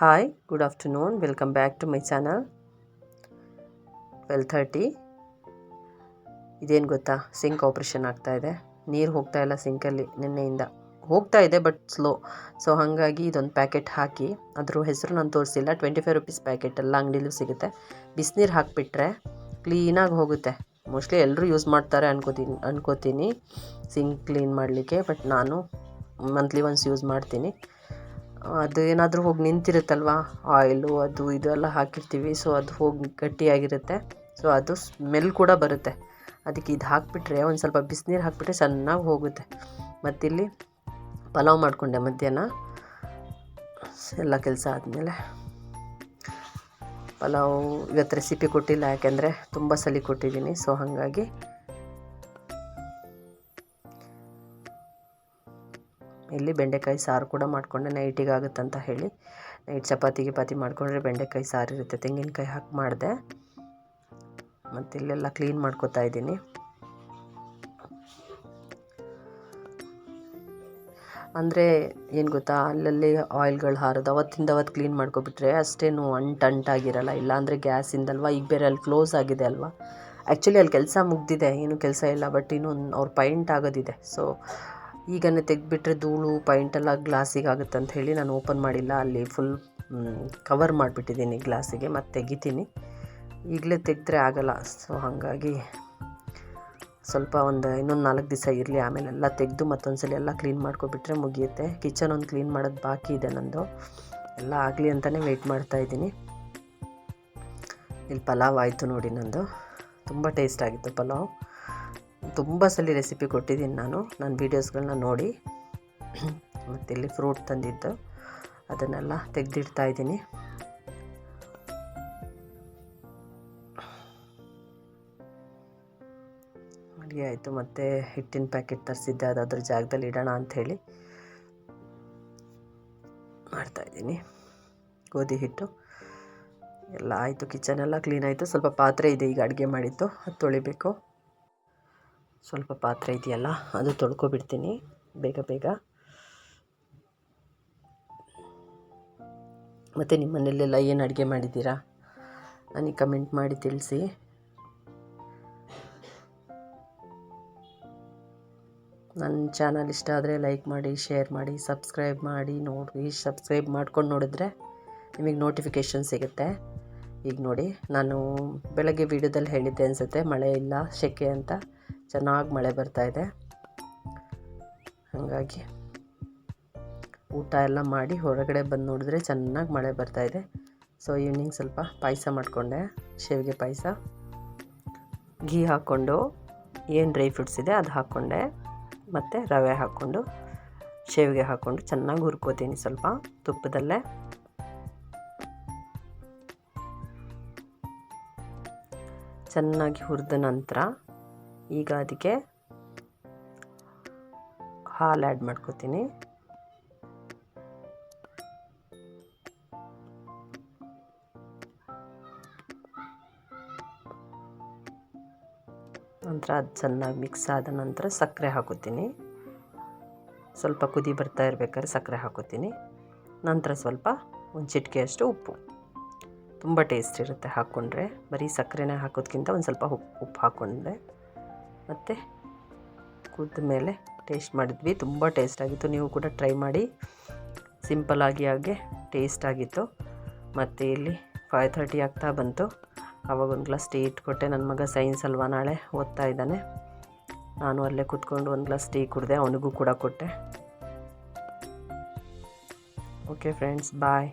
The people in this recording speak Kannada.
Hi good afternoon welcome back to my channel twelve thirty ಇದೇನು ಗೊತ್ತಾ? ಸಿಂಕ್ ಆಪ್ರೇಷನ್ ಆಗ್ತಾ ಇದೆ. ನೀರು ಹೋಗ್ತಾ ಇಲ್ಲ ಸಿಂಕಲ್ಲಿ ನಿನ್ನೆಯಿಂದ. ಹೋಗ್ತಾ ಇದೆ ಬಟ್ ಸ್ಲೋ ಸೊ ಹಾಗಾಗಿ ಇದೊಂದು ಪ್ಯಾಕೆಟ್ ಹಾಕಿ, ಅದ್ರ ಹೆಸರು ನಾನು ತೋರಿಸಿಲ್ಲ. ಟ್ವೆಂಟಿ ಫೈವ್ ರುಪೀಸ್ ಪ್ಯಾಕೆಟ್ ಎಲ್ಲ ಅಂಗಡಿಲೂ ಸಿಗುತ್ತೆ. ಬಿಸಿನೀರು ಹಾಕಿಬಿಟ್ರೆ ಕ್ಲೀನಾಗಿ ಹೋಗುತ್ತೆ. ಮೋಸ್ಟ್ಲಿ ಎಲ್ಲರೂ ಯೂಸ್ ಮಾಡ್ತಾರೆ ಅನ್ಕೋತೀನಿ ಅನ್ಕೋತೀನಿ. ಸಿಂಕ್ ಕ್ಲೀನ್ ಮಾಡಲಿಕ್ಕೆ ಬಟ್ ನಾನು ಮಂತ್ಲಿ ಒನ್ಸ್ ಯೂಸ್ ಮಾಡ್ತೀನಿ. ಅದು ಏನಾದರೂ ಹೋಗಿ ನಿಂತಿರುತ್ತಲ್ವ? ಆಯಿಲು, ಅದು ಇದು ಎಲ್ಲ ಹಾಕಿರ್ತೀವಿ. ಸೊ ಅದು ಹೋಗಿ ಗಟ್ಟಿಯಾಗಿರುತ್ತೆ. ಸೊ ಅದು ಸ್ಮೆಲ್ ಕೂಡ ಬರುತ್ತೆ. ಅದಕ್ಕೆ ಇದು ಹಾಕಿಬಿಟ್ರೆ, ಒಂದು ಸ್ವಲ್ಪ ಬಿಸಿನೀರು ಹಾಕಿಬಿಟ್ರೆ ಚೆನ್ನಾಗಿ ಹೋಗುತ್ತೆ. ಮತ್ತಿಲ್ಲಿ ಪಲಾವ್ ಮಾಡಿಕೊಂಡೆ ಮಧ್ಯಾಹ್ನ. ಎಲ್ಲ ಕೆಲಸ ಆದಮೇಲೆ. ಪಲಾವ್ ಇವತ್ತು ರೆಸಿಪಿ ಕೊಟ್ಟಿಲ್ಲ, ಯಾಕೆಂದರೆ ತುಂಬ ಸಲ ಕೊಟ್ಟಿದ್ದೀನಿ. ಸೊ ಹಾಗಾಗಿ ಇಲ್ಲಿ ಬೆಂಡೆಕಾಯಿ ಸಾರು ಕೂಡ ಮಾಡಿಕೊಂಡೆ ನೈಟಿಗೆ ಆಗುತ್ತಂತ ಹೇಳಿ. ನೈಟ್ ಚಪಾತಿ ಗಿಪಾತಿ ಮಾಡಿಕೊಂಡ್ರೆ ಬೆಂಡೆಕಾಯಿ ಸಾರು ಇರುತ್ತೆ. ತೆಂಗಿನಕಾಯಿ ಹಾಕಿ ಮಾಡಿದೆ. ಮತ್ತು ಇಲ್ಲೆಲ್ಲ ಕ್ಲೀನ್ ಮಾಡ್ಕೋತಾ ಇದ್ದೀನಿ. ಅಂದರೆ ಏನು ಗೊತ್ತಾ, ಅಲ್ಲಲ್ಲಿ ಆಯಿಲ್ಗಳು ಹಾರೋದು, ಅವತ್ತಿಂದ ಅವತ್ತು ಕ್ಲೀನ್ ಮಾಡ್ಕೊಬಿಟ್ರೆ ಅಷ್ಟೇನು ಅಂಟು ಅಂಟಾಗಿರಲ್ಲ ಇಲ್ಲಾಂದರೆ ಗ್ಯಾಸಿಂದಲ್ವಾ, ಈಗ ಬೇರೆ ಅಲ್ಲಿ ಕ್ಲೋಸ್ ಆಗಿದೆ ಅಲ್ವಾ? ಆ್ಯಕ್ಚುಲಿ ಅಲ್ಲಿ ಕೆಲಸ ಮುಗ್ದಿದೆ, ಏನು ಕೆಲಸ ಇಲ್ಲ ಬಟ್ ಇನ್ನೂ ಅವ್ರು ಪೈಂಟ್ ಆಗೋದಿದೆ. ಸೊ ಈಗನೇ ತೆಗೆದ್ಬಿಟ್ರೆ ಧೂಳು ಪೈಂಟೆಲ್ಲ ಗ್ಲಾಸಿಗೆ ಆಗುತ್ತೆ ಅಂತ ಹೇಳಿ ನಾನು ಓಪನ್ ಮಾಡಿಲ್ಲ. ಅಲ್ಲಿ ಫುಲ್ ಕವರ್ ಮಾಡಿಬಿಟ್ಟಿದ್ದೀನಿ ಗ್ಲಾಸಿಗೆ ಮತ್ತು ತೆಗಿತೀನಿ. ಈಗಲೇ ತೆಗೆದ್ರೆ ಆಗಲ್ಲ. ಸೊ ಹಾಗಾಗಿ ಸ್ವಲ್ಪ ಒಂದು ಇನ್ನೊಂದು ನಾಲ್ಕು ದಿವಸ ಇರಲಿ. ಆಮೇಲೆ ಎಲ್ಲ ತೆಗೆದು ಮತ್ತೊಂದು ಸಲ ಎಲ್ಲ ಕ್ಲೀನ್ ಮಾಡ್ಕೊಬಿಟ್ರೆ ಮುಗಿಯುತ್ತೆ. ಕಿಚನ್ ಒಂದು ಕ್ಲೀನ್ ಮಾಡೋದು ಬಾಕಿ ಇದೆ ನಂದು. ಎಲ್ಲ ಆಗಲಿ ಅಂತಲೇ ವೆಯ್ಟ್ ಮಾಡ್ತಾಯಿದ್ದೀನಿ ಇಲ್ಲಿ ಪಲಾವ್ ಆಯಿತು ನೋಡಿ ನಂದು. ತುಂಬ ಟೇಸ್ಟ್ ಆಗಿತ್ತು ಪಲಾವ್. ತುಂಬ ಸಲ ರೆಸಿಪಿ ಕೊಟ್ಟಿದ್ದೀನಿ ನಾನು. ನನ್ನ ವೀಡಿಯೋಸ್ಗಳನ್ನ ನೋಡಿ. ಮತ್ತು ಇಲ್ಲಿ ಫ್ರೂಟ್ ತಂದಿದ್ದು. ಅದನ್ನೆಲ್ಲ ತೆಗೆದಿಡ್ತಾ ಇದ್ದೀನಿ. ಅಡುಗೆ ಆಯಿತು. ಮತ್ತು ಹಿಟ್ಟಿನ ಪ್ಯಾಕೆಟ್ ತರಿಸಿದ್ದೆ. ಅದು ಅದ್ರ ಜಾಗದಲ್ಲಿ ಇಡೋಣ ಅಂಥೇಳಿ ಮಾಡ್ತಾಯಿದ್ದೀನಿ ಗೋಧಿ ಹಿಟ್ಟು. ಎಲ್ಲ ಆಯಿತು. ಕಿಚನ್ ಎಲ್ಲ ಕ್ಲೀನ್ ಆಯಿತು. ಸ್ವಲ್ಪ ಪಾತ್ರೆ ಇದೆ. ಈಗ ಅಡುಗೆ ಮಾಡಿತ್ತು ಅದು ತೊಳಿಬೇಕು. ಸ್ವಲ್ಪ ಪಾತ್ರೆ ಇದೆಯಲ್ಲ, ಅದು ತೊಳ್ಕೊಬಿಡ್ತೀನಿ ಬೇಗ ಬೇಗ. ಮತ್ತು ನಿಮ್ಮ ಮನೆಯಲ್ಲೆಲ್ಲ ಏನು ಅಡುಗೆ ಮಾಡಿದ್ದೀರಾ? ನನಗೆ ಕಮೆಂಟ್ ಮಾಡಿ ತಿಳಿಸಿ. ನನ್ನ ಚಾನಲ್ ಇಷ್ಟ ಆದರೆ ಲೈಕ್ ಮಾಡಿ ಶೇರ್ ಮಾಡಿ ಸಬ್ಸ್ಕ್ರೈಬ್ ಮಾಡಿ, ನೋಡಿ ಸಬ್ಸ್ಕ್ರೈಬ್ ಮಾಡ್ಕೊಂಡು ನೋಡಿದ್ರೆ ನಿಮಗೆ ನೋಟಿಫಿಕೇಷನ್ ಸಿಗುತ್ತೆ. ಈಗ ನೋಡಿ, ನಾನು ಬೆಳಗ್ಗೆ ವೀಡಿಯೋದಲ್ಲಿ ಹೇಳಿದ್ದೆ ಅನಿಸುತ್ತೆ, ಮಳೆ ಇಲ್ಲ, ಸೆಕೆ ಅಂತ. ಚೆನ್ನಾಗಿ ಮಳೆ ಬರ್ತಾಯಿದೆ ಹಾಗಾಗಿ ಊಟ ಎಲ್ಲ ಮಾಡಿ ಹೊರಗಡೆ ಬಂದು ನೋಡಿದ್ರೆ ಚೆನ್ನಾಗಿ ಮಳೆ ಬರ್ತಾಯಿದೆ ಸೊ, ಈವ್ನಿಂಗ್ ಸ್ವಲ್ಪ ಪಾಯಸ ಮಾಡಿಕೊಂಡೆ, ಶೇವಿಗೆ ಪಾಯಸ. ಘೀ ಹಾಕ್ಕೊಂಡು, ಏನು ಡ್ರೈ ಫ್ರೂಟ್ಸ್ ಇದೆ ಅದು ಹಾಕ್ಕೊಂಡೆ, ಮತ್ತು ರವೆ ಹಾಕ್ಕೊಂಡು, ಶೇವಿಗೆ ಹಾಕ್ಕೊಂಡು ಚೆನ್ನಾಗಿ ಹುರ್ಕೋತೀನಿ ಸ್ವಲ್ಪ ತುಪ್ಪದಲ್ಲೇ. ಚೆನ್ನಾಗಿ ಹುರಿದ ನಂತರ ಈಗ ಅದಕ್ಕೆ ಹಾಲು ಆ್ಯಡ್ ಮಾಡ್ಕೋತೀನಿ. ನಂತರ ಅದು ಚೆನ್ನಾಗಿ ಮಿಕ್ಸ್ ಆದ ನಂತರ ಸಕ್ಕರೆ ಹಾಕೋತೀನಿ. ಸ್ವಲ್ಪ ಕುದಿ ಬರ್ತಾ ಇರ್ಬೇಕಾದ್ರೆ ಸಕ್ಕರೆ ಹಾಕೋತೀನಿ. ನಂತರ ಸ್ವಲ್ಪ ಒಂದು ಚಿಟಿಕೆಯಷ್ಟು ಉಪ್ಪು. ತುಂಬ ಟೇಸ್ಟ್ ಇರುತ್ತೆ ಹಾಕ್ಕೊಂಡ್ರೆ. ಬರೀ ಸಕ್ಕರೆನೇ ಹಾಕೋದ್ಕಿಂತ ಒಂದು ಸ್ವಲ್ಪ ಉಪ್ಪು ಉಪ್ಪು ಹಾಕ್ಕೊಂಡೆ ಮತ್ತು ಕುದ್ದ ಮೇಲೆ ಟೇಸ್ಟ್ ಮಾಡಿದ್ವಿ. ತುಂಬ ಟೇಸ್ಟಾಗಿತ್ತು ನೀವು ಕೂಡ ಟ್ರೈ ಮಾಡಿ. ಸಿಂಪಲ್ಲಾಗಿ ಹಾಗೆ ಟೇಸ್ಟಾಗಿತ್ತು ಮತ್ತು ಇಲ್ಲಿ ಫೈವ್ ಥರ್ಟಿ ಆಗ್ತಾ ಬಂತು. ಆವಾಗ ಒಂದು ಗ್ಲಾಸ್ ಟೀ ಇಟ್ಕೊಟ್ಟೆ. ನನ್ನ ಮಗ ಸೈನ್ಸ್ ಅಲ್ವಾ? ನಾಳೆ ಓದ್ತಾ ಇದ್ದಾನೆ. ನಾನು ಅಲ್ಲೇ ಕೂತ್ಕೊಂಡು ಒಂದು ಗ್ಲಾಸ್ ಟೀ ಕುಡಿದೆ. ಅವನಿಗೂ ಕೂಡ ಕೊಟ್ಟೆ. Okay friends bye